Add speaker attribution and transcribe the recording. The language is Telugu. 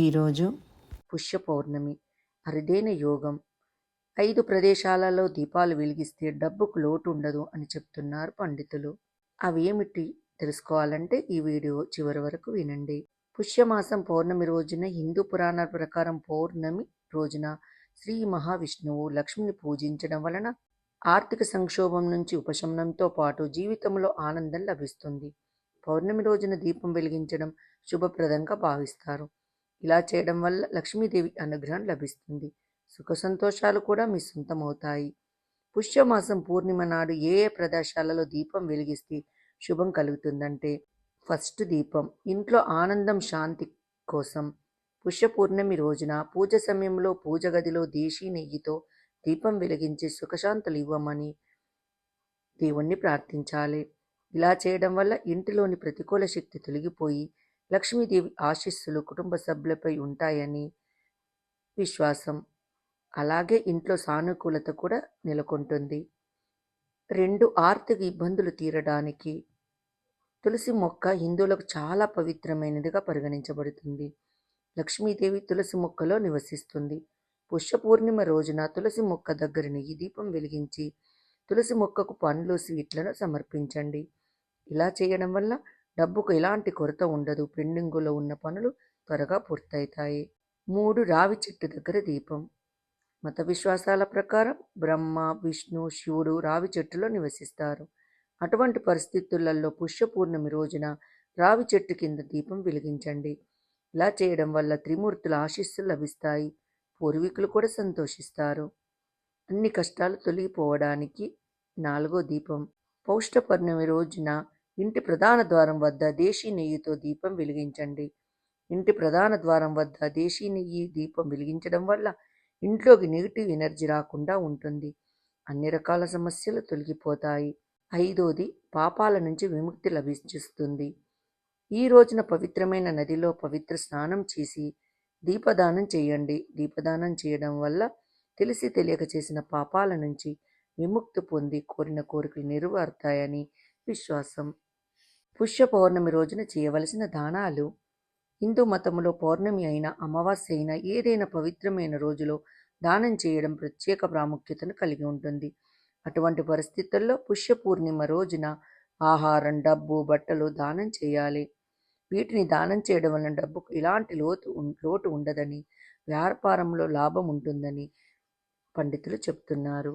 Speaker 1: ఈరోజు పుష్య పౌర్ణమి అరుదైన యోగం. ఐదు ప్రదేశాలలో దీపాలు వెలిగిస్తే డబ్బుకు లోటు ఉండదు అని చెప్తున్నారు పండితులు. అవి ఏమిటి తెలుసుకోవాలంటే ఈ వీడియో చివరి వరకు వినండి. పుష్యమాసం పౌర్ణమి రోజున హిందూ పురాణాల ప్రకారం పౌర్ణమి రోజున శ్రీ మహావిష్ణువు లక్ష్మిని పూజించడం వలన ఆర్థిక సంక్షోభం నుంచి ఉపశమనంతో పాటు జీవితంలో ఆనందం లభిస్తుంది. పౌర్ణమి రోజున దీపం వెలిగించడం శుభప్రదంగా భావిస్తారు. ఇలా చేయడం వల్ల లక్ష్మీదేవి అనుగ్రహం లభిస్తుంది. సుఖ సంతోషాలు కూడా మీ సొంతమవుతాయి. పుష్యమాసం పూర్ణిమ నాడు ఏ ఏ ప్రదేశాలలో దీపం వెలిగిస్తే శుభం కలుగుతుందంటే ఫస్ట్ దీపం ఇంట్లో ఆనందం శాంతి కోసం పుష్య పూర్ణమి రోజున పూజ సమయంలో పూజ గదిలో దేశీ నెయ్యితో దీపం వెలిగించి సుఖశాంతులు ఇవ్వమని దేవుణ్ణి ప్రార్థించాలి. ఇలా చేయడం వల్ల ఇంటిలోని ప్రతికూల శక్తి తొలగిపోయి లక్ష్మీదేవి ఆశీస్సులు కుటుంబ సభ్యులపై ఉంటాయని విశ్వాసం. అలాగే ఇంట్లో సానుకూలత కూడా నెలకొంటుంది. రెండు ఆర్థిక ఇబ్బందులు తీరడానికి తులసి మొక్క హిందువులకు చాలా పవిత్రమైనదిగా పరిగణించబడుతుంది. లక్ష్మీదేవి తులసి మొక్కలో నివసిస్తుంది. పుష్య పూర్ణిమ రోజున తులసి మొక్క దగ్గర నెయ్యి దీపం వెలిగించి తులసి మొక్కకు పండ్లు స్వీట్లను సమర్పించండి. ఇలా చేయడం వల్ల డబ్బుకు ఎలాంటి కొరత ఉండదు. పెండింగులో ఉన్న పనులు త్వరగా పూర్తవుతాయి. మూడు రావి చెట్టు దగ్గర దీపం. మత విశ్వాసాల ప్రకారం బ్రహ్మ విష్ణు శివుడు రావి చెట్టులో నివసిస్తారు. అటువంటి పరిస్థితులలో పుష్యపూర్ణమి రోజున రావి చెట్టు కింద దీపం వెలిగించండి. ఇలా చేయడం వల్ల త్రిమూర్తుల ఆశీస్సులు లభిస్తాయి. పూర్వీకులు కూడా సంతోషిస్తారు. అన్ని కష్టాలు తొలగిపోవడానికి నాలుగో దీపం. పౌష్ట పౌర్ణమి రోజున ఇంటి ప్రధాన ద్వారం వద్ద దేశీ నెయ్యితో దీపం వెలిగించండి. ఇంటి ప్రధాన ద్వారం వద్ద దేశీ నెయ్యి దీపం వెలిగించడం వల్ల ఇంట్లోకి నెగిటివ్ ఎనర్జీ రాకుండా ఉంటుంది. అన్ని రకాల సమస్యలు తొలగిపోతాయి. ఐదోది పాపాల నుంచి విముక్తి లభిస్తుంది. ఈ రోజున పవిత్రమైన నదిలో పవిత్ర స్నానం చేసి దీపదానం చేయండి. దీపదానం చేయడం వల్ల తెలిసి తెలియక చేసిన పాపాల నుంచి విముక్తి పొంది కోరిన కోరికలు నెరవేరుతాయని విశ్వాసం. పుష్య పౌర్ణమి రోజున చేయవలసిన దానాలు హిందూ మతంలో పౌర్ణమి అయినా అమావాస్య అయినా ఏదైనా పవిత్రమైన రోజులో దానం చేయడం ప్రత్యేక ప్రాముఖ్యతను కలిగి ఉంటుంది. అటువంటి పరిస్థితుల్లో పుష్య పూర్ణిమ రోజున ఆహారం డబ్బు బట్టలు దానం చేయాలి. వీటిని దానం చేయడం వలన డబ్బుకు ఎలాంటి లోతు లోటు ఉండదని వ్యాపారంలో లాభం ఉంటుందని పండితులు చెప్తున్నారు.